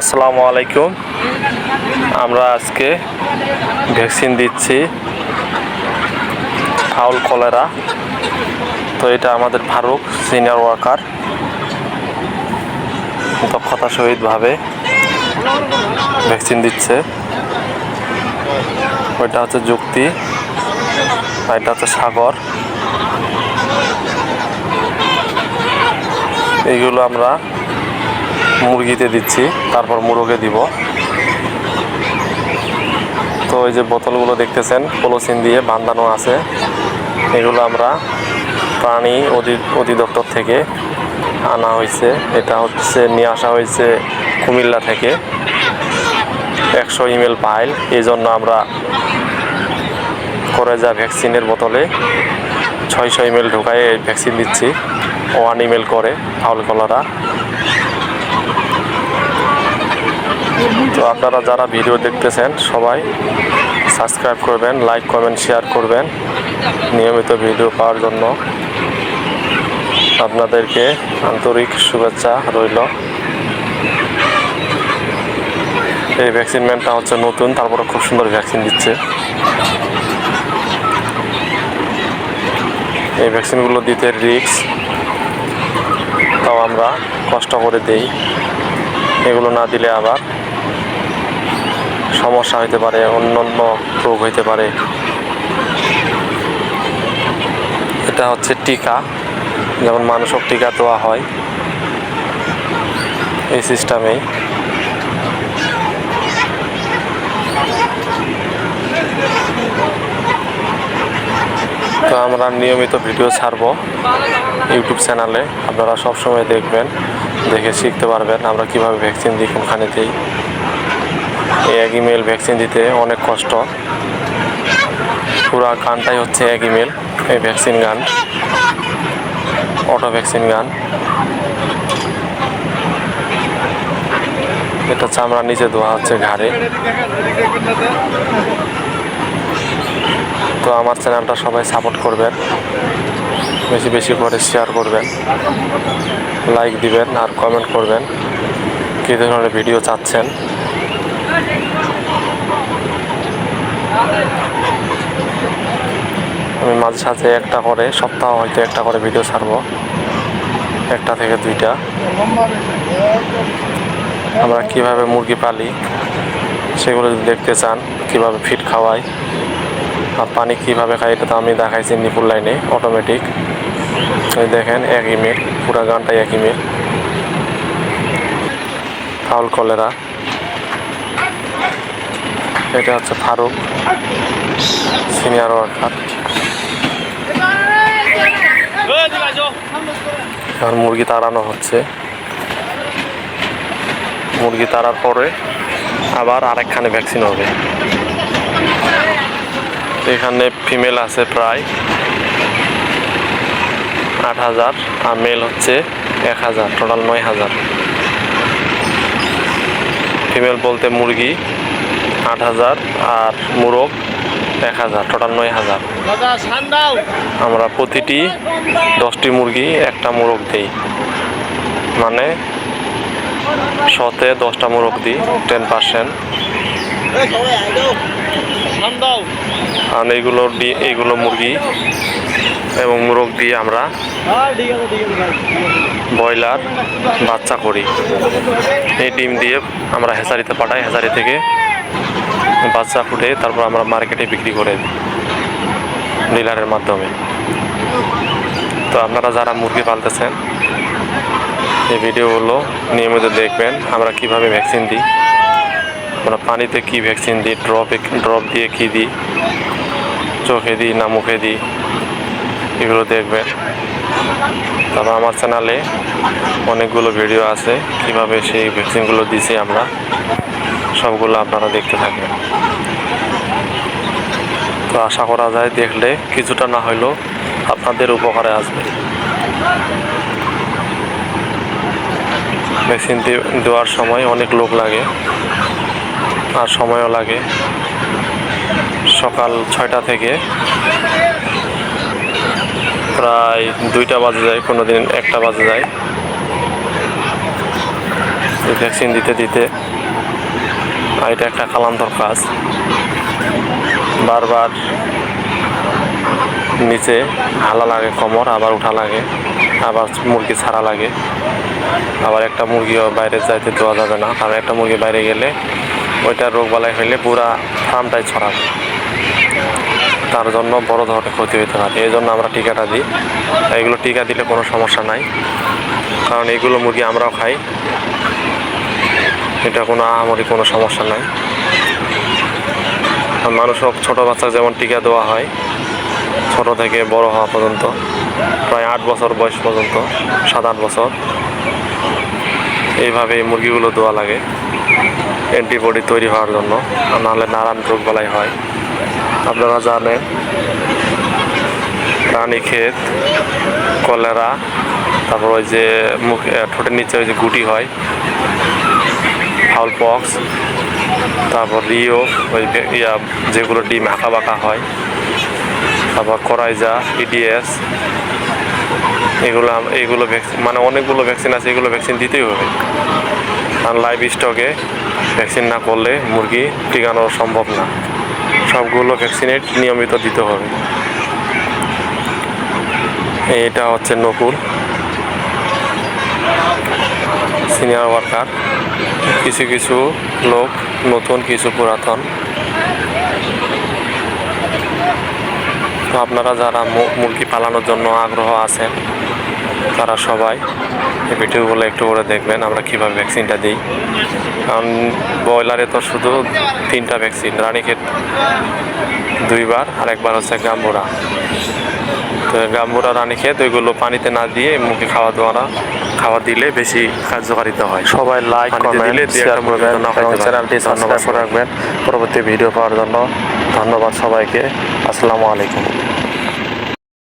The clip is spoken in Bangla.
আসসালামু আলাইকুম। আমরা আজকে ভ্যাকসিন দিচ্ছি ফাউল কলেরা। তো এটা আমাদের ফারুক, সিনিয়র ওয়ার্কার, দক্ষতা সহিতভাবে ভ্যাকসিন দিচ্ছে। ওইটা হচ্ছে যুক্তি এটা হচ্ছে সাগর। এইগুলো আমরা মুরগিতে দিচ্ছি, তারপর মুরগে দিব। তো এই যে বোতলগুলো দেখতেছেন পলিথিন দিয়ে বান্ধানো আছে। এগুলো আমরা প্রাণী অধি অধিদপ্তর থেকে আনা হয়েছে। এটা হচ্ছে, নিয়ে আসা হয়েছে কুমিল্লা থেকে। একশো ইমেল পাইল। এই জন্য আমরা করে যা ভ্যাকসিনের বোতলে ছয়শো ইমেল ঢোকায় ভ্যাকসিন দিচ্ছি। ওয়ান ইমেল করে, ফাউল কলারা। তো আপনারা যারা ভিডিও দেখতেছেন, সবাই সাবস্ক্রাইব করবেন, লাইক, কমেন্ট, শেয়ার করবেন নিয়মিত ভিডিও পাওয়ার জন্য। আপনাদেরকে আন্তরিক শুভেচ্ছা রইল। এই ভ্যাকসিন ম্যানটা হচ্ছে নতুন, তারপরে খুব সুন্দর ভ্যাকসিন দিচ্ছে। এই ভ্যাকসিনগুলো দিতে রিক্স তাও আমরা কষ্ট করে দেই। এগুলো না দিলে আবার সমস্যা হইতে পারে অন্য অন্য রোগ হইতে পারে। এটা হচ্ছে টিকা, যেমন মানুষক টিকা দেওয়া হয় এই সিস্টেমেই তো আমরা নিয়মিত ভিডিও ছাড়বো ইউটিউব চ্যানেলে। আপনারা সবসময় দেখবেন, দেখে শিখতে পারবেন আমরা কীভাবে ভ্যাকসিন দিই, কোনখানে দিই। এক ইমেল ভ্যাকসিন দিতে অনেক কষ্ট। পুরো গানটাই হচ্ছে এক ইমেল, এই ভ্যাকসিন গান, অটো ভ্যাকসিন গান। এটা চামড়া নিচে ধোয়া হচ্ছে ঘাড়ে। তো আমার চ্যানেলটা সবাই সাপোর্ট করবেন, বেশি বেশি করে শেয়ার করবেন লাইক দিবেন আর কমেন্ট করবেন। কী ধরনের ভিডিও চাচ্ছেন? আমি মাঝে সাঝে একটা করে, সপ্তাহ হয়তো একটা করে ভিডিও ছাড়বো। একটা থেকে দুইটা। আমরা কীভাবে মুরগি পালি, সেগুলো যদি দেখতে চান, কীভাবে ফিট খাওয়াই, আর পানি কীভাবে খাই, এটা তো আমি দেখাইছি নিপুল লাইনে অটোমেটিক এই দেখেন এক ইমেল পুরো গানটাই এক ইমেল ফাউল কলেরা। এটা হচ্ছে ফারুক, সিনিয়র ওয়ার্কার। এখন মুরগি তাড়ানো হচ্ছে। মুরগি তাড়ার পরে আবার আরেকখানে ভ্যাকসিন হবে। এখানে ফিমেল আছে প্রায় আট হাজার আর মেল হচ্ছে এক হাজার টোটাল নয় হাজার। ফিমেল বলতে মুরগি। আট হাজার আর মুরগ এক হাজার টোটাল নয় হাজার। আমরা প্রতিটি দশটি মুরগি একটা মোরগ দিই। মানে শতে দশটা মোরগ দিই টেন পার্সেন্ট আর এইগুলো এইগুলো মুরগি এবং মোরগ দিয়ে আমরা ব্রয়লার বাচ্চা করি। এই ডিম দিয়ে আমরা হেসারিতে পাঠাই হেসারি থেকে বাচ্চা ফুটে তারপর আমরা মার্কেটে বিক্রি করে দিই ডিলারের মাধ্যমে। তো আপনারা যারা মুরগি পালতেছেন এই ভিডিওগুলো নিয়মিত দেখবেন আমরা কীভাবে ভ্যাকসিন দিই আমরা পানিতে কি ভ্যাকসিন দিই ড্রপে ড্রপ দিয়ে কী দিই চোখে দিই না মুখে দিই। এগুলো দেখবেন। তারপর আমার চ্যানেলে অনেকগুলো ভিডিও আছে। কীভাবে সেই ভ্যাকসিনগুলো দিছি আমরা, সবগুলো আপনারা দেখতে থাকবেন। তো আশা করা যায় দেখলে কিছুটা না হলেও আপনাদের উপকারে আসবে। ভ্যাকসিন দেওয়ার সময় অনেক লোক লাগে, আর সময়ও লাগে। সকাল ছয়টা থেকে প্রায় দুইটা বাজে যায় কোনো দিন একটা বাজে যায়। ভ্যাকসিন দিতে দিতে। আর এটা একটা কালান্তর কাজ। বারবার নিচে হালা লাগে, কোমর, আবার উঠা লাগে, আবার মুরগি ছাড়া লাগে। আবার একটা মুরগিও বাইরে যাইতে দেওয়া যাবে না। কারণ একটা মুরগি বাইরে গেলে ওইটা রোগ বালাই হইলে পুরা ফার্মটাই ছড়াবে। তার জন্য বড় ধরনের ক্ষতি হতে পারে। এই জন্য আমরা টিকাটা দিই। এগুলো টিকা দিলে কোনো সমস্যা নাই। কারণ এগুলো মুরগি আমরাও খাই। এটা কোনো আহামরি কোনো সমস্যা নাই। আর মানুষও ছোটো বাচ্চা যেমন টিকা দেওয়া হয়, ছোট থেকে বড় হওয়া পর্যন্ত, প্রায় আট বছর বয়স পর্যন্ত, সাত আট বছর এইভাবে মুরগিগুলো দেওয়া লাগে। অ্যান্টিবডি তৈরি হওয়ার জন্য। নাহলে নারায়ণ রোগ বলাই হয়। আপনারা জানেন রানীক্ষেত কলেরা, তারপর ওই যে মুখ ঠোঁটের নিচে ওই যে গুটি হয় ফাউল পক্স তারপর রিও, ওই ইয়া, যেগুলো ডিম আঁকা বাঁকা হয়, তারপর করাইজা, ইডিএস, এগুলো এগুলো ভ্যাকসিন মানে অনেকগুলো ভ্যাকসিন আছে, এগুলো ভ্যাকসিন দিতেই হবে। কারণ লাইভ স্টকে ভ্যাকসিন না করলে মুরগি টিকানো সম্ভব না। সবগুলো ভ্যাকসিনেট নিয়মিত দিতে হবে। এটা হচ্ছে নকুল। সিনিয়র ওয়ার্কার কিছু কিছু লোক, নতুন কিছু পুরাতন। আপনারা যারা মুরগি পালানোর জন্য আগ্রহ আছেন তারা সবাই এই ভিডিওগুলো একটু করে দেখবেন আমরা কীভাবে ভ্যাকসিনটা দিই। কারণ ব্রয়লারে তো শুধু তিনটা ভ্যাকসিন রানীক্ষেত দুইবার আর একবার হচ্ছে গাম্বুরা। তো গাম্বুরা রানীক্ষেত ওইগুলো পানিতে না দিয়ে মুখে খাওয়া দাওয়া খাওয়া দিলে বেশি কার্যকারিতা হয়। সবাই লাইক দিলে শেয়ার করবেন এবং চ্যানেলটি করে রাখবেন। পরবর্তী ভিডিও পাওয়ার জন্য ধন্যবাদ সবাইকে। আসসালামু আলাইকুম।